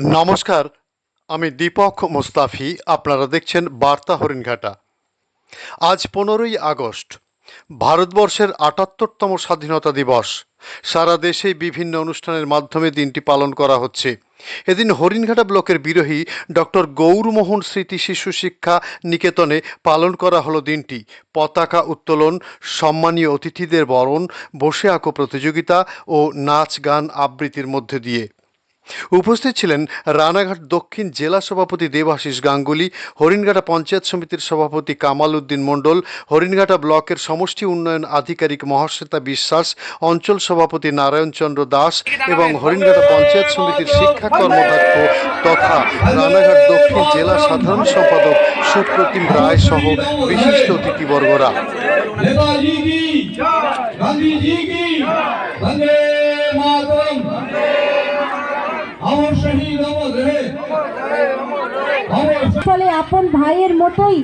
নমস্কার, আমি দীপক মোস্তাফি, আপনারা দেখছেন বার্তা হরিণঘাটা। আজ পনেরোই আগস্ট, ভারতবর্ষের আটাত্তরতম স্বাধীনতা দিবস। সারা দেশে বিভিন্ন অনুষ্ঠানের মাধ্যমে দিনটি পালন করা হচ্ছে। এদিন হরিণঘাটা ব্লকের বিরোহী ডক্টর গৌরমোহন স্মৃতি শিশু শিক্ষা নিকেতনে পালন করা হলো দিনটি। পতাকা উত্তোলন, সম্মানীয় অতিথিদের বরণ, বসে আঁকো প্রতিযোগিতা ও নাচ গান আবৃত্তির মধ্যে দিয়ে। উপস্থিত ছিলেন রানাঘাট দক্ষিণ জেলা সভাপতি দেবাশিস গাঙ্গুলি হরিণঘাটা পঞ্চায়েত সমিতির সভাপতি কামাল উদ্দিন মণ্ডল হরিণঘাটা ব্লকের সমষ্টি উন্নয়ন আধিকারিক মহাশ্বেতা বিশ্বাস অঞ্চল সভাপতি নারায়ণচন্দ্র দাস এবং হরিণঘাটা পঞ্চায়েত সমিতির শিক্ষা কর্মদক্ষ তথা রানাঘাট দক্ষিণ জেলা সাধারণ সম্পাদক সুপ্রতিম রায় সহ বিশিষ্ট অতিথিবর্গরা नेताजी की गांधी जी की वंदे मातरम ফলে আপন ভাইয়ের মতোই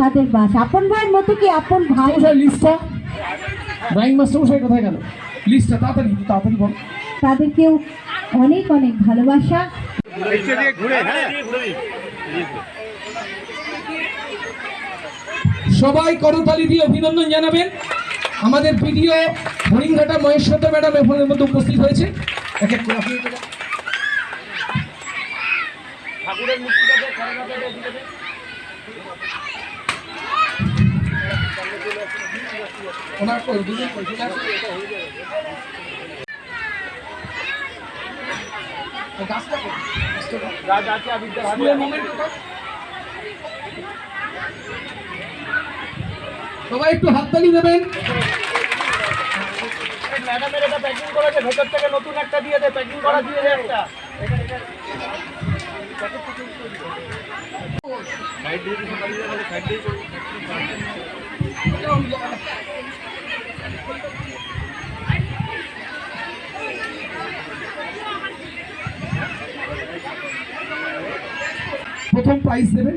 তাদের বাস। আপন ভাইয়ের মতো কি আপন ভাই? লিস্টটা? ড্রয়িং মাস্টার মশাই কোথায় গেল? লিস্টটা তাড়াতাড়ি তাড়াতাড়ি বল। তাদেরকেও অনেক অনেক ভালোবাসা। সবাই করতালি দিয়ে অভিনন্দন জানাবেন। আমাদের ভিডিও হরিণঘাটা মহেশ্বর ম্যাডাম এখানের মধ্যে উপস্থিত হয়েছে। এক এক করে ওনার? দুজন গাছটা? স্কুলের moment সবাই একটু হাততালি দেবেন। ম্যাডামের এটা প্যাকিং করেছে ভেতর থেকে নতুন একটা দিয়ে দেয় প্যাকিং করা দিয়ে দেয় একটা। প্রথম প্রাইজ দেবে।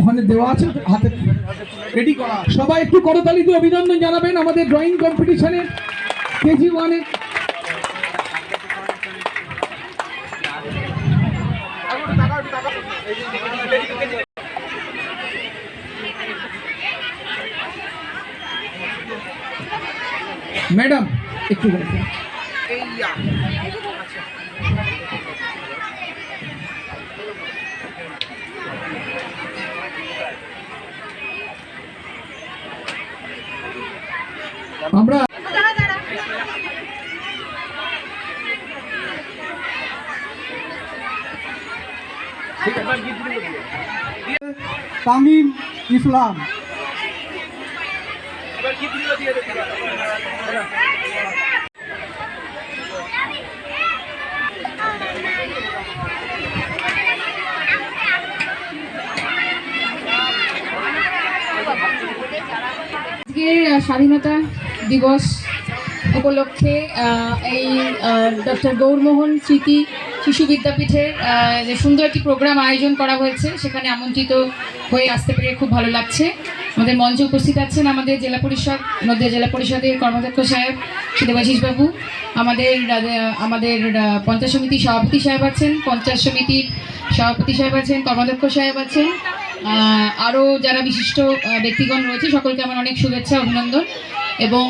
ওখানে দেওয়া আছে, হাতে রেডি করা সবাই একটু করতালি অভিনন্দন জানাবেন আমাদের ড্রয়িং কম্পিটিশনের কেজি ওয়ানে ম্যাডাম একটু বলবেন আমরা তামিম ইসলাম এবার কি দিয়ে দিয়ে দে আজকের স্বাধীনতা দিবস উপলক্ষে এই ডক্টর গৌরমোহন স্মৃতি শিশু বিদ্যাপীঠের যে সুন্দর একটি প্রোগ্রাম আয়োজন করা হয়েছে, সেখানে আমন্ত্রিত হয়ে আসতে পেরে খুব ভালো লাগছে। আমাদের মঞ্চে উপস্থিত আছেন আমাদের জেলা পরিষদ, নদিয়া জেলা পরিষদের কর্মাধ্যক্ষ সাহেব দেবাশিস বাবু। আমাদের আমাদের পঞ্চায়েত সমিতির সভাপতি সাহেব আছেন, পঞ্চায়েত সমিতির সভাপতি সাহেব আছেন, কর্মাধ্যক্ষ সাহেব আছেন। আরও যারা বিশিষ্ট ব্যক্তিগণ রয়েছে, সকলকে আমার অনেক শুভেচ্ছা, অভিনন্দন। এবং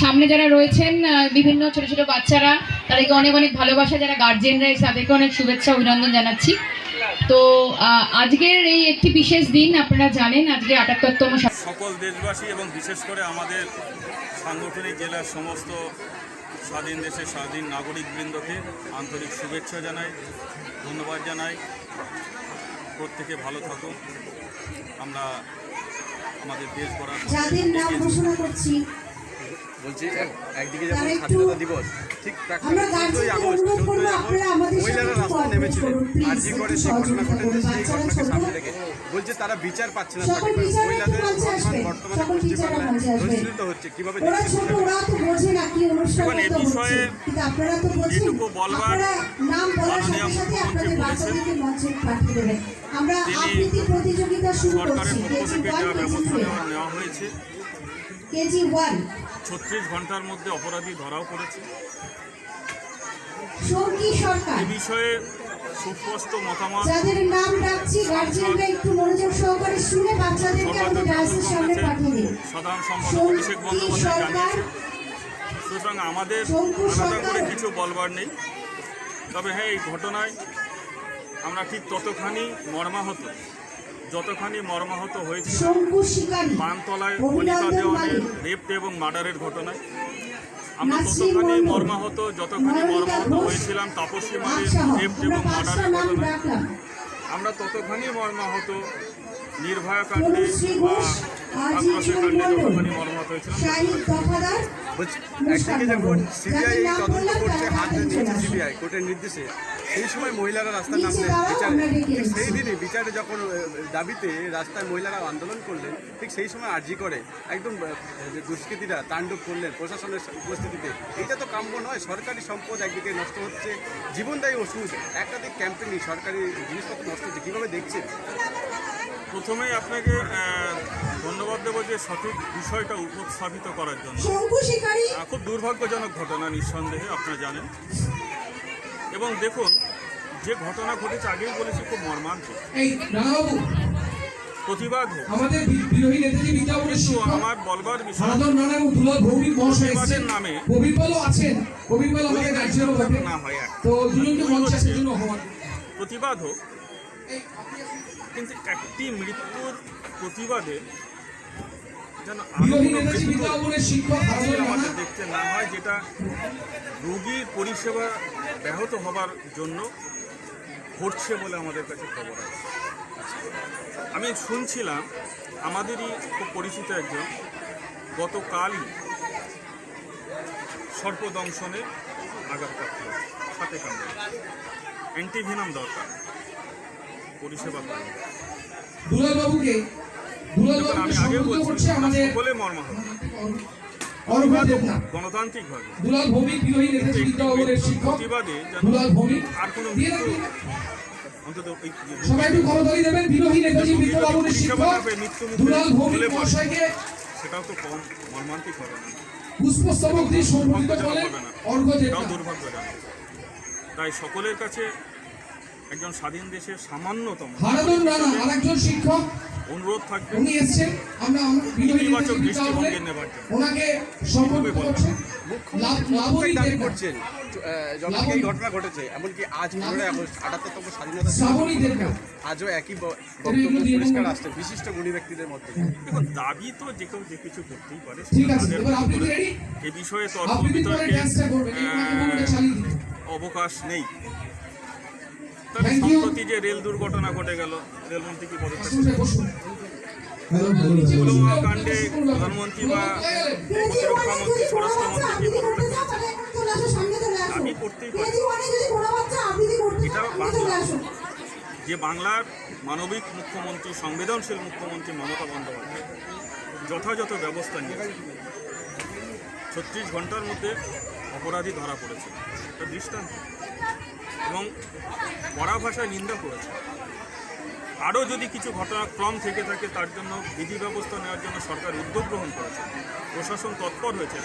সামনে যারা রয়েছেন বিভিন্ন ছোট ছোট বাচ্চারা, তাদেরকে অনেক অনেক ভালোবাসা, যারা গার্জেনরা তাদেরকে অনেক শুভেচ্ছা, অভিনন্দন জানাচ্ছি। তো আজকের এই একটি বিশেষ দিন আপনারা জানেন আজকে আটাত্তরতম সকল দেশবাসী এবং বিশেষ করে আমাদের সাংগঠনিক জেলার সমস্ত স্বাধীন দেশের স্বাধীন নাগরিকবৃন্দকে আন্তরিক শুভেচ্ছা জানাই ধন্যবাদ জানাই। প্রত্যেকে ভালো থাকুন আমরা আমাদের দেশ গড়ার যাদের নাম ঘোষণা করছি বলছি একদিকে যেমন স্বাধীনতা দিবস ঠিক গার্জেনদের অনুরোধ করব আপনারা মহিলারা রাস্তায় নেমেছিলেন প্লিজ আর্জি করে সেই ঘটনা ঘটেছে সেই ঘটনাকে সামনে রেখে বলছে তারা বিচার পাচ্ছে না মহিলাদের বর্তমানে। পশ্চিমবাংলায় ধর্ষিত হচ্ছে কীভাবে দেখছেন এ বিষয়ে যেটুকু বলবার মাননীয় মুখ্যমন্ত্রী বলেছেন, তিনি সরকারের পক্ষ থেকে যা ব্যবস্থা নেওয়া হয়েছে। কেজি ওয়ান ছত্রিশ ঘণ্টার মধ্যে অপরাধী ধরাও পড়েছে। এ বিষয়ে সুস্পষ্ট মতামত যাদের নাম ডাকছি গার্জিয়ানরা একটু মনোযোগ সহকারে শুনে বাচ্চাদেরকে আমাদের ডান্সের সামনে পাঠিয়ে দিন। সাধারণ সম্পাদক অভিষেক বন্দ্যোপাধ্যায় জানিয়েছে সুতরাং আমাদের আলাদা করে কিছু বলবার নেই। তবে হ্যাঁ এই ঘটনায় আমরা ঠিক ততখানি মর্মাহত। যতখানি মর্মাহত হয়েছে পানতলায় অনিতা দেওয়ানের রেপ এবং মার্ডারের ঘটনায় আমরা ততখানি মর্মাহত যতখানি মর্মাহত হয়েছিলাম তাপসী মানে রেপ এবং মার্ডারের ঘটনায় আমরা ততখানি মর্মাহত নির্ভয়া কাণ্ডে বা আক্রোশের কাণ্ডে যতখানি মর্মাহত হয়েছিলাম একদিকে। সিবিআই নাম তদন্ত করছে হাত চলে সিবিআই কোর্টের নির্দেশে। সেই সময় মহিলারা রাস্তায় নামলেন বিচারে ঠিক সেই দিনই বিচারে যখন দাবিতে রাস্তায় মহিলারা আন্দোলন করলেন ঠিক সেই সময় আর্জি করে একদম দুষ্কৃতীরা তাণ্ডব করলেন প্রশাসনের উপস্থিতিতে। এটা তো কাম্য নয় সরকারি সম্পদ একদিকে নষ্ট হচ্ছে জীবনদায়ী ওষুধ একাধিক ক্যাম্পেইন সরকারি জিনিসপত্র নষ্ট হচ্ছে কীভাবে দেখছেন? প্রথমেই আপনাকে ধন্যবাদ দেবো যে সঠিক বিষয়টা উপস্থাপিত করার জন্য। খুব দুর্ভাগ্যজনক ঘটনা নিঃসন্দেহে আপনারা জানেন। এবং দেখুন যে ঘটনা ঘটেছে আগেই বলেছি খুব মর্মান্তিক। প্রতিবাদ হোক। আমাদের বিরোধী নেতাজি বিদ্যাপুরের আমার বলবার বিষয় ভৌমিক মহাশয় এসেছেন। নামে আছেন। আমাদের না হয় তো দুজনকে মঞ্চে। প্রতিবাদ হোক। কিন্তু একটি মৃত্যুর প্রতিবাদে যেন আমাদের দেখতে না হয় যেটা রোগীর পরিষেবা ব্যাহত হবার জন্য ঘটছে বলে আমাদের কাছে খবর আছে আমি শুনছিলাম আমাদেরই খুব পরিচিত একজন গতকালই সর্পদংশনে আঘাতপ্রাপ্ত। সাথে কামড়ে অ্যান্টিভিনাম দরকার পরিষেবা করার। দুলাল বাবুকে দুলাল দেখুন, আমি বাবুকে আগেও সম্বোধন বলছি করছে আমাদের সকলে মর্মাহত। অর্ঘ দেবনাথ দুলাল ভৌমিক বিরোধী নেতাজি বিদ্যাপুরের শিক্ষক। দুলাল ভৌমিক। আর কোনো দিয়ে মৃত্যু রাখুন। অন্তত এই সবাই একটু করতালি দেবেন বিরোধী নেতাজি যদি শিক্ষক। না পেয়ে মৃত্যুমুখে দুলাল ভৌমিক মহাশয়কে সেটাও তো কম মর্মান্তিক হবে না। পুষ্পস্তবক দিয়ে সম্বোধিত করলেন অর্ঘ এটাও তাই সকলের কাছে একজন স্বাধীন দেশের সামান্যতম। আরেকজন শিক্ষক। অনুরোধ থাকবে। উনি এসছেন। আমরা ইতিবাচক দৃষ্টিভঙ্গি নেবার জন্য। ওনাকে করছেন লাভ লাভনী দাবি করছেন? যখন এই ঘটনা ঘটেছে এমনকি আজ পনেরোই আগস্ট আটাত্তরতম স্বাধীনতা আজও একই বক্তব্য পরিষ্কার আসছে বিশিষ্ট গুণী ব্যক্তিদের মধ্যে। দেখুন দাবি তো যে কেউ যে কিছু করতেই পারে ঠিক আছে তাদের এবার আপনি কি রেডি? এ বিষয়ে তর্ক বিতর্কে অবকাশ নেই। সম্প্রতি যে রেল দুর্ঘটনা ঘটে গেল রেলমন্ত্রী কি পদক্ষেপ আসুন স্যার, বসুন। পুলওয়ামা কাণ্ডে প্রধানমন্ত্রী বা প্রতিরক্ষা মন্ত্রী স্বরাষ্ট্রমন্ত্রী কি পদক্ষেপ করেছেন দাবি করতেই পারে। এটা বাংলা। যে বাংলার মানবিক মুখ্যমন্ত্রী সংবেদনশীল মুখ্যমন্ত্রী মমতা বন্দ্যোপাধ্যায় যথাযথ ব্যবস্থা নিয়েছে ছত্রিশ ঘণ্টার মধ্যে অপরাধী ধরা পড়েছে। এটা দৃষ্টান্ত। এবং কড়া ভাষায় নিন্দা করেছে। আরও যদি কিছু ঘটনাক্রম থেকে থাকে, তার জন্য বিধি ব্যবস্থা নেওয়ার জন্য সরকার উদ্যোগ গ্রহণ করেছে, প্রশাসন তৎপর হয়েছে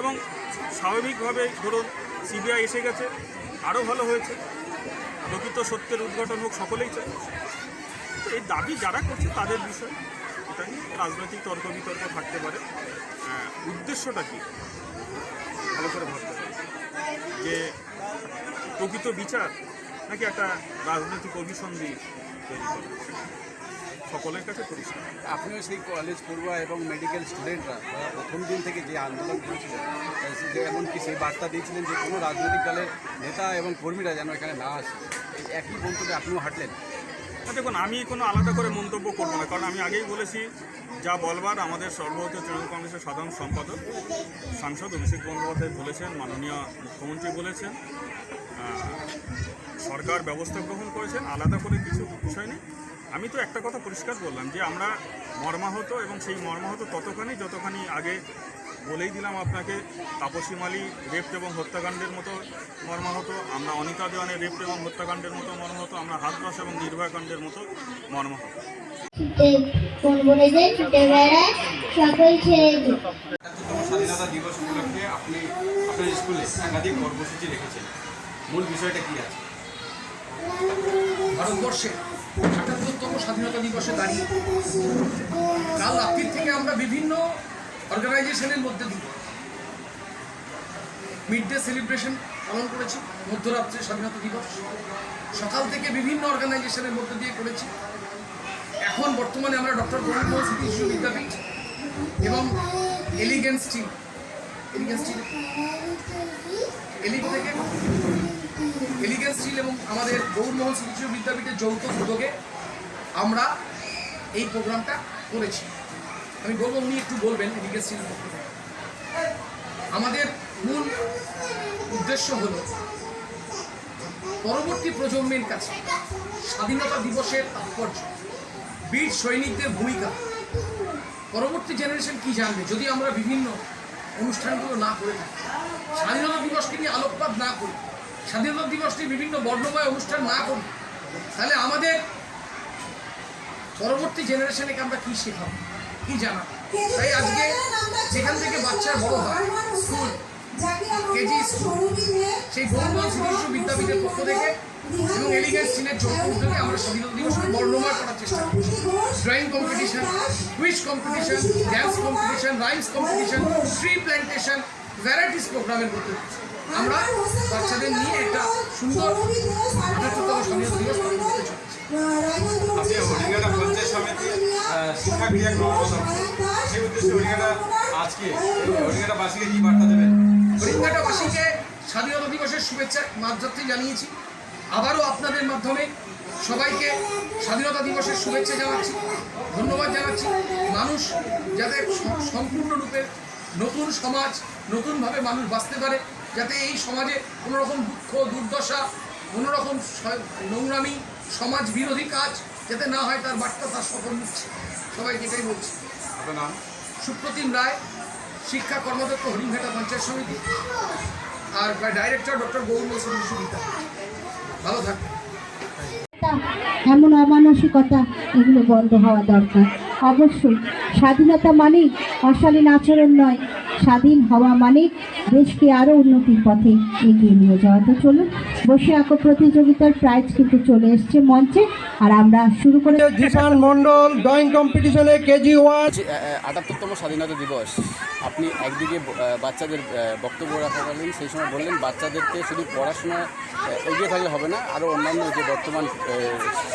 এবং স্বাভাবিকভাবে ধরুন সিবিআই এসে গেছে, আরও ভালো হয়েছে। প্রকৃত সত্যের উদ্ঘাটন হোক, সকলেই চায়। এই দাবি যারা করছে তাদের বিষয়, এটা রাজনৈতিক তর্ক বিতর্ক থাকতে পারে। উদ্দেশ্যটা কি? ভালো করে ভাবতে হবে। যে প্রকৃত বিচার নাকি একটা রাজনৈতিক অভিসন্ধি তৈরি করা? সকলের কাছে পরিষ্কার। আপনিও সেই কলেজ পড়ুয়া এবং মেডিকেল স্টুডেন্টরা তারা প্রথম দিন থেকে যে আন্দোলন করেছিলেন এমনকি সেই বার্তা দিয়েছিলেন যে কোনো রাজনৈতিক দলের নেতা এবং কর্মীরা যেন এখানে না আসে। একই মন্তব্যে আপনিও হাঁটলেন? দেখুন আমি কোনো আলাদা করে মন্তব্য করব না কারণ আমি আগেই বলেছি যা বলবার আমাদের সর্বভারতীয় তৃণমূল কংগ্রেসের সাধারণ সম্পাদক সাংসদ অভিষেক বন্দ্যোপাধ্যায় বলেছেন মাননীয় মুখ্যমন্ত্রী বলেছেন। সরকার ব্যবস্থা গ্রহণ করেছেন আলাদা করে কিছু বিষয় নেই। আমি তো একটা কথা পরিষ্কার বললাম যে আমরা মর্মাহত এবং সেই মর্মাহত ততখানি যতখানি আগে বলেই দিলাম আপনাকে তাপসী মালি রেপ এবং হত্যাকাণ্ডের মতো মর্মাহত আমরা অনিতা দেওয়ানের রেপ এবং হত্যাকাণ্ডের মতো মর্মাহত আমরা হাতরস এবং নির্ভয়াকাণ্ডের মতো মর্মাহত। স্বাধীনতা দিবস উপলক্ষে আপনি আপনার স্কুলে একাধিক কর্মসূচি রেখেছেন। মূল বিষয়টা কি আছে? ভারতবর্ষে আটাত্তরতম স্বাধীনতা দিবসে দাঁড়িয়ে কাল রাত্রির থেকে আমরা বিভিন্ন অর্গানাইজেশনের মধ্যে দিয়ে মিড ডে সেলিব্রেশন পালন করেছি মধ্যরাত্রে স্বাধীনতা দিবস। সকাল থেকে বিভিন্ন অর্গানাইজেশনের মধ্যে দিয়ে করেছি। এখন বর্তমানে আমরা ডক্টর গোবিন্দ স্মৃতি শিশু বিদ্যাপীঠ এবং এলিগেন্স টিম আমাদের গৌরমোহন শিশু বিদ্যাপীঠের যৌথ উদ্যোগে আমরা এই প্রোগ্রামটা করেছি। আমি বলব উনি একটু বলবেন এলিগেন্স স্টিল আমাদের মূল উদ্দেশ্য হলো পরবর্তী প্রজন্মের কাছে স্বাধীনতা দিবসের তাৎপর্য, বীর সৈনিকদের ভূমিকা। পরবর্তী জেনারেশন কি জানবে? যদি আমরা বিভিন্ন অনুষ্ঠানগুলো না করে থাকি। স্বাধীনতা দিবসকে নিয়ে আলোকপাত না করি। স্বাধীনতা দিবস নিয়ে বিভিন্ন বর্ণময় অনুষ্ঠান না করি তাহলে আমাদের পরবর্তী জেনারেশনকে আমরা কী শেখাবো? কী জানাব? তাই আজকে যেখান থেকে বাচ্চার বড় হয় স্কুল কেজি স্কুল। সেই গৌরবন শিশু বিদ্যাপীঠের পক্ষ থেকে এবং এলিগেন্স আমরা স্বাধীনতা দিবসকে বর্ণময় করার চেষ্টা করছি। Drawing competition quiz competition dance competition rhymes competition tree plantation varieties প্রোগ্রামের মধ্যে আমরা বাচ্চাদের নিয়ে একটা সুন্দর আঠাত্তরতম স্বাধীনতা দিবস পালন করতে চলেছি। আপনি হরিঙ্গাটা পঞ্চায়েত সমিতি শিক্ষা ক্রিয়া সেই উদ্দেশ্যে হরিঙ্গাটা আজকে হরিঙ্গাটা বাসীকে কি বার্তা দেবেন। হরিঙ্গাটাবাসীকে স্বাধীনতা দিবসের শুভেচ্ছা মাঝযাত্রী জানিয়েছি। আবারও আপনাদের মাধ্যমে সবাইকে স্বাধীনতা দিবসের শুভেচ্ছা জানাচ্ছি ধন্যবাদ জানাচ্ছি। মানুষ যাতে সম্পূর্ণরূপে নতুন সমাজ নতুনভাবে মানুষ বাঁচতে পারে যাতে এই সমাজে কোনো রকম দুঃখ দুর্দশা কোনো রকম স- নোংরামি সমাজ বিরোধী কাজ যাতে না হয় তার বার্তা তার সকল নিচ্ছে সবাইকে এটাই বলছি। আপনার নাম? সুপ্রতিম রায়। শিক্ষা কর্মদত্ত হরিণঘাটা পঞ্চায়েত সমিতি আর ডাইরেক্টর ডক্টর গৌরব সুবিধা। ভালো থাকবেন এমন অমানসিকতা এগুলো বন্ধ হওয়া দরকার। অবশ্যই স্বাধীনতা মানেই অশালীন আচরণ নয় স্বাধীন হওয়া মানে দেশকে আরও উন্নতির পথে এগিয়ে নিয়ে যাওয়া। তো চলুন বসে আঁকো প্রতিযোগিতার প্রাইজ কিন্তু চলে এসছে মঞ্চে। আর আমরা শুরু করে জিশান মন্ডল ড্রয়িং কম্পিটিশনে কেজি ওয়ান আটাত্তরতম স্বাধীনতা দিবস। আপনি একদিকে বাচ্চাদের বক্তব্য রাখাকালীন সেই সময় বললেন বাচ্চাদেরকে শুধু পড়াশোনা এগিয়ে থাকলে হবে না আরও অন্যান্য যে বর্তমান আহ,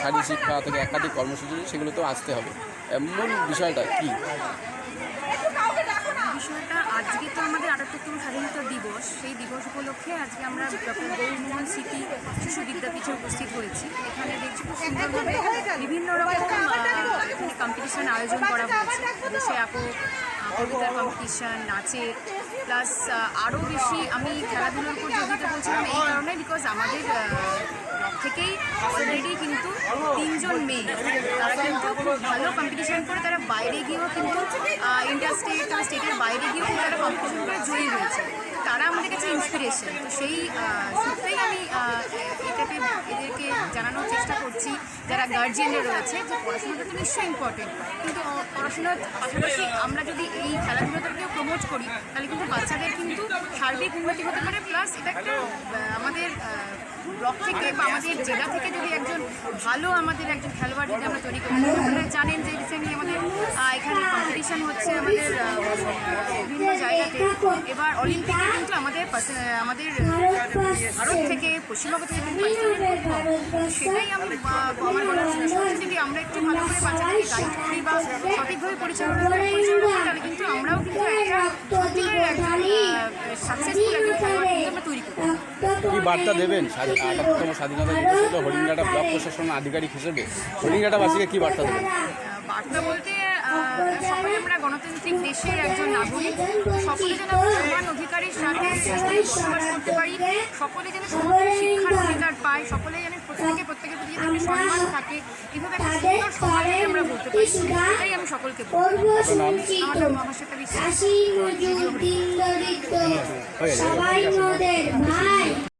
শারীর শিক্ষা থেকে একাধিক কর্মসূচি সেগুলোতেও আসতে হবে। মূল বিষয়টা কি? আজকে তো আমাদের আটাত্তরতম স্বাধীনতা দিবস। সেই দিবস উপলক্ষে আজকে আমরা গৌরমোহন স্মৃতি শিশু বিদ্যাপীঠে উপস্থিত হয়েছি। এখানে দেখছি খুব সুন্দরভাবে বিভিন্ন রকম কম্পিটিশন আয়োজন করা হয়েছে। বসে আঁকো কবিতার কম্পিটিশন নাচের প্লাস আরও বেশি আমি খেলাধুলার উপর যোগ দিতে বলছিলাম এই কারণে বিকজ আমাদের থেকেই অলরেডি কিন্তু তিনজন মেয়ে। তারা কিন্তু খুব ভালো কম্পিটিশন করে, তারা বাইরে গিয়েও কিন্তু ইন্টার স্টেট স্টেটের বাইরে গিয়েও তারা কম্পিটিশন করে জয়ী হয়েছে। তারা আমাদের কাছে ইন্সপিরেশন তো সেই সূত্রেই আমি এটাকে, এদেরকে জানানোর চেষ্টা করছি। যারা গার্জিয়ানরা রয়েছে, যে পড়াশোনাটা তো নিশ্চয়ই ইম্পর্টেন্ট কিন্তু পড়াশোনার পাশাপাশি আমরা যদি এই খেলাধুলাটাকেও প্রমোট করি, তাহলে কিন্তু বাচ্চাদের কিন্তু সার্বিক উন্নতি হতে পারে। প্লাস এটা একটা আমাদের ব্লক থেকে বা আমাদের জেলা থেকে যদি একজন ভালো আমাদের একজন খেলোয়াড় যদি আমরা তৈরি করি, আপনারা জানেন যে রিসেন্টলি আমাদের এখানে কম্পিটিশন হচ্ছে আমাদের বিভিন্ন জায়গাতে। এবার অলিম্পিকে কিন্তু আমাদের আমাদের ভারত থেকে পশ্চিমবঙ্গ থেকে। সেটাই আমি আমার যদি আমরা একটু ভালো করে বাচ্চাদেরকে গাইড করি বা সঠিকভাবে পরিচালনা করে তাহলে কিন্তু আমরাও কিন্তু একটা একজন সাকসেসফুল একজন খেলোয়াড় কিন্তু আমরা তৈরি করি বার্তা দেবেন আটাত্তরতম স্বাধীনতা দিবসে তো হরিঙ্গাটা ব্লক প্রশাসন আধিকারিক হিসেবে হরিঙ্গাটাবাসীকে কি বার্তা দেবেন? বার্তা বলতে সকলে আমরা গণতান্ত্রিক দেশের একজন নাগরিক। সকলে যেন আমরা সমান অধিকারের সাথে বসবাস করতে পারি। সকলে যেন সমান শিক্ষার অধিকার পায়। সকলে যেন প্রত্যেকে প্রত্যেকের প্রতি যেন সম্মান থাকে। এভাবে একটা সুন্দর সমাজে আমরা বলতে পারি। এটাই আমি সকলকে বলব। আমার নাম মহাশ্বেতা বিশ্বাস। সবাই ভাই।